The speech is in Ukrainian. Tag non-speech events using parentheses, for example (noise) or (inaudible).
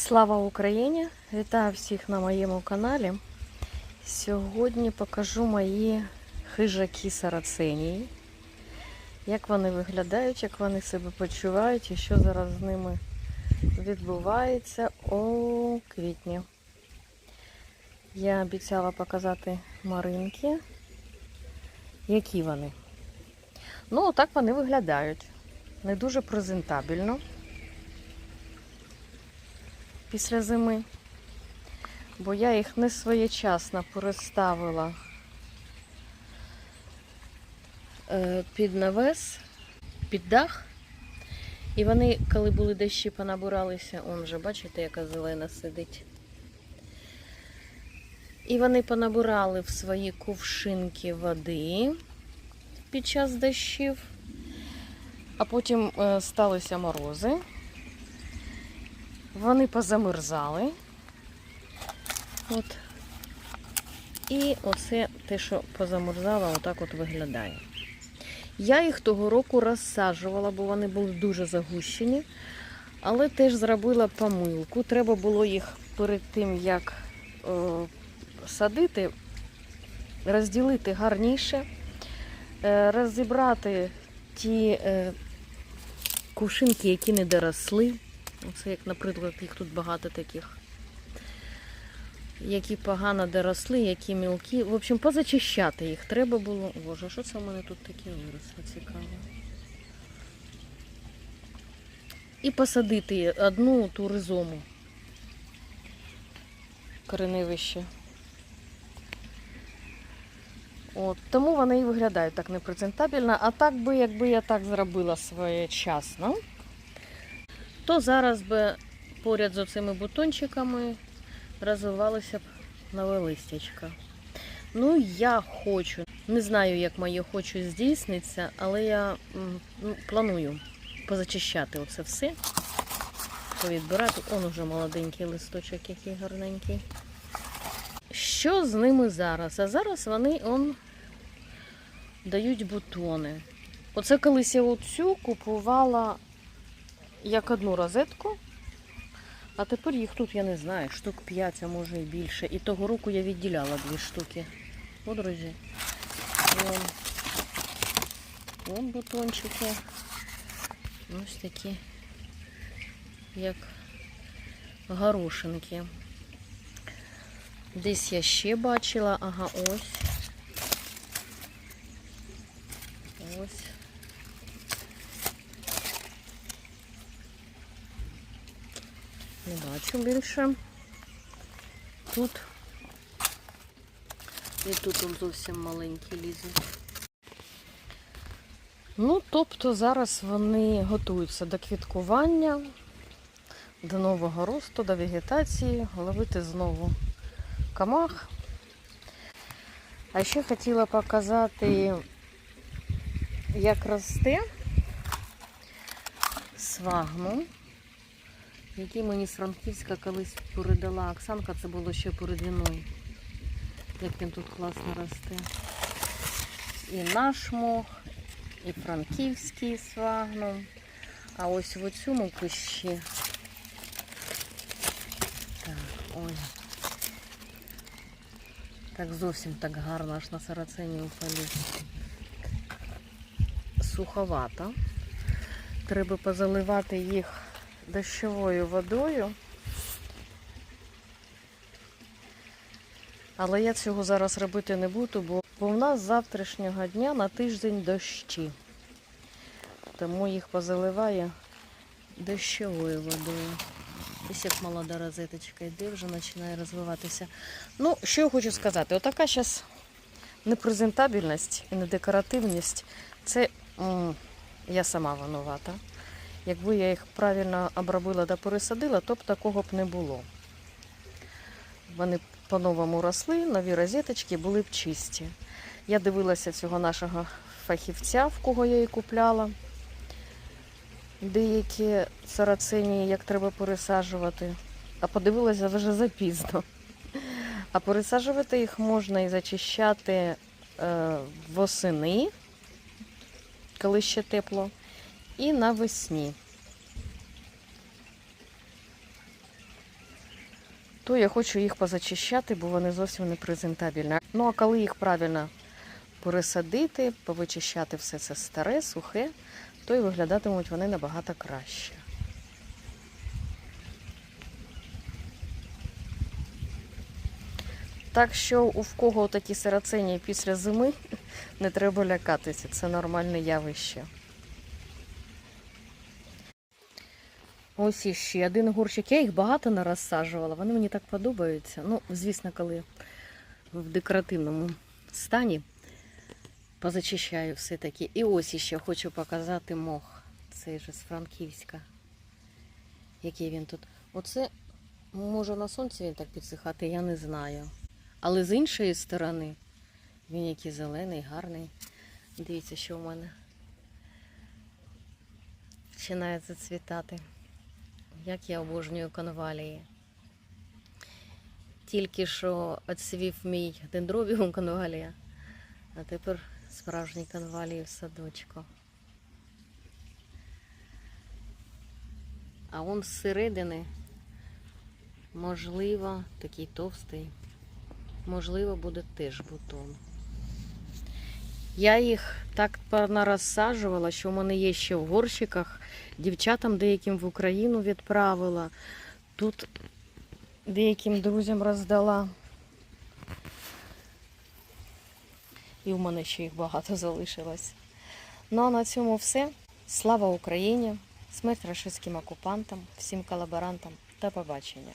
Слава Україні! Вітаю всіх на моєму каналі. Сьогодні покажу мої хижаки сараценії. Як вони виглядають, як вони себе почувають і що зараз з ними відбувається у квітні. Я обіцяла показати маринки. Які вони? Ну, так вони виглядають. Не дуже презентабельно після зими, бо я їх не своєчасно переставила е, під навес, під дах. І вони, коли були дощі, понабиралися, он вже, бачите, яка зелена сидить. І вони понабирали в свої кувшинки води під час дощів, а потім е, сталися морози. Вони позамерзали. От. І оце те, що позамерзало, отак от виглядає. Я їх того року розсаджувала, бо вони були дуже загущені. Але теж зробила помилку. Треба було їх перед тим, як о, садити, розділити гарніше, е, розібрати ті е, кувшинки, які не доросли. Оце як, наприклад, їх тут багато таких. Які погано доросли, які мілкі. В общем, позачищати їх треба було. Боже, що це в мене тут таке виросло цікаво. І посадити одну ту ризому. Кореневище. От, тому вони і виглядають так непрезентабельно. А так би, якби я так зробила своєчасно, то зараз би поряд з оцими бутончиками розвивалося б нове листячко. Ну, я хочу. Не знаю, як моє хочу здійсниться, але я ну, планую позачищати оце все. Повідбирати. Он уже молоденький листочок, який гарненький. Що з ними зараз? А зараз вони он дають бутони. Оце колись я оцю купувала як одну розетку. А тепер їх тут, я не знаю, штук 5, а може і більше. І того року я відділяла дві штуки. О, друзі. Вон, Вон бутончики. Ось такі, як горошинки. Десь я ще бачила, ага, ось. Ось. Не бачу більше. Тут. І тут он зовсім маленькі лізуть. Ну, тобто зараз вони готуються до квіткування, до нового росту, до вегетації, ловити знову камах. А ще хотіла показати, як росте свагну який мені з Франківська колись передала Оксанка, це було ще перед війною. Як він тут класно росте. І наш мох, і франківський свагном. А ось в цьому кущі. Так, ой. Так зовсім так гарно аж на сарацені упали. Суховато. Треба позаливати їх дощовою водою. Але я цього зараз робити не буду, бо, бо в нас з завтрашнього дня на тиждень дощі. Тому їх позаливаю дощовою водою. Ось як молода розеточка йде, вже починає розвиватися. Ну, що я хочу сказати, отака зараз непрезентабельність і недекоративність, це м, я сама винувата. Якби я їх правильно обробила та пересадила, то б такого б не було. Вони по-новому росли, нові розеточки були б чисті. Я дивилася цього нашого фахівця, в кого я її купляла. Деякі сарацені, як треба пересаджувати, а подивилася вже запізно. А пересаджувати їх можна і зачищати е, восени, коли ще тепло і навесні. то я хочу їх позачищати, бо вони зовсім не презентабельні. Ну а коли їх правильно пересадити, повичищати все це старе, сухе, то і виглядатимуть вони набагато краще. Так що у в кого такі сирацені після зими, (laughs) не треба лякатися, це нормальне явище. Ось іще один горщик. Я їх багато не розсаджувала, вони мені так подобаються. Ну, звісно, коли в декоративному стані позачищаю все-таки. І ось іще хочу показати мох. Цей же з Франківська. Який він тут. Оце, може на сонці він так підсихати, я не знаю. Але з іншої сторони, він який зелений, гарний. Дивіться, що в мене починає зацвітати. Як я обожнюю конвалії. Тільки що відсвів мій дендробіум (laughs) конвалія, а тепер справжні конвалії в садочку. А он зсередини, можливо, такий товстий, можливо, буде теж бутон. Я їх так понарозсаджувала, що в мене є ще в горщиках. Дівчатам деяким в Україну відправила. Тут деяким друзям роздала. І в мене ще їх багато залишилось. Ну а на цьому все. Слава Україні! Смерть рашистським окупантам, всім колаборантам та побачення.